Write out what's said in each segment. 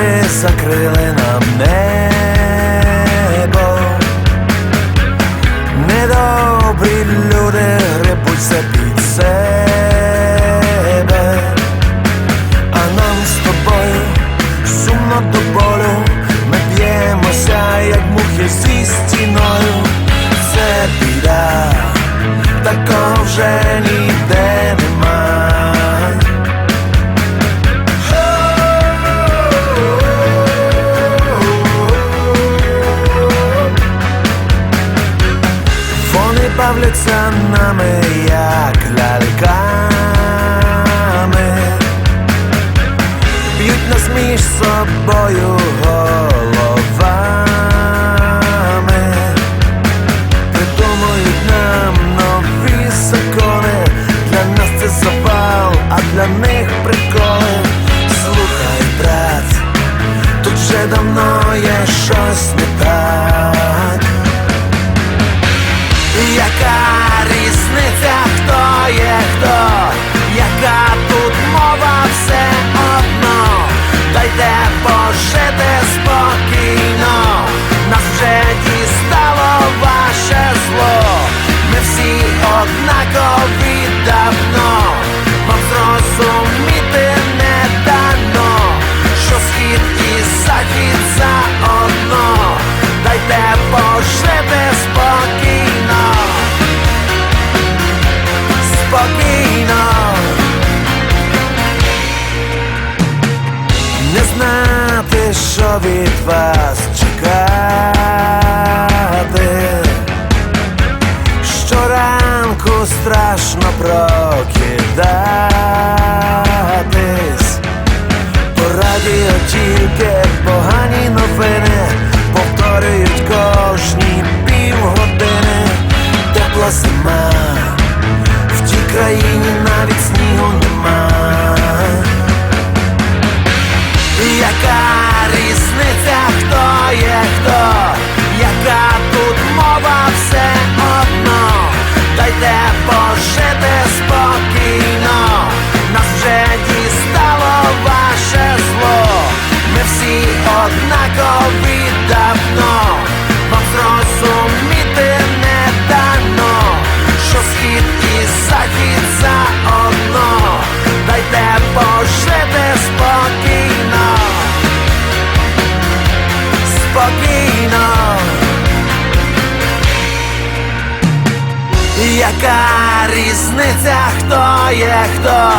хмари закрили нам небо, недобрі люди рибуться під себе, а нам з тобою сумно до болю, ми б'ємося, як мухи зі стіною, це біда, такого вже ніде. Собою головами, придумують нам нові закони. Для нас це запал, а для них приколи. Слухай, брат, тут вже давно є щось не так. Яка різниця, хто є від вас чекати. Щоранку страшно прокидатись, по радіо тільки погані новини повторюють кожні півгодини, тепла зима. В тій країні навіть снігу Яка різниця, хто є хто,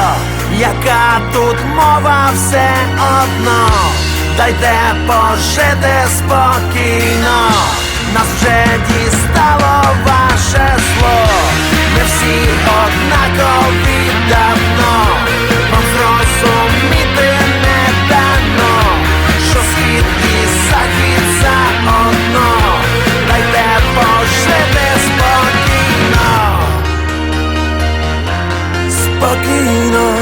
яка тут мова все одно, дайте пожити спокійно, нас вже дістало ваше зло, ми всі. の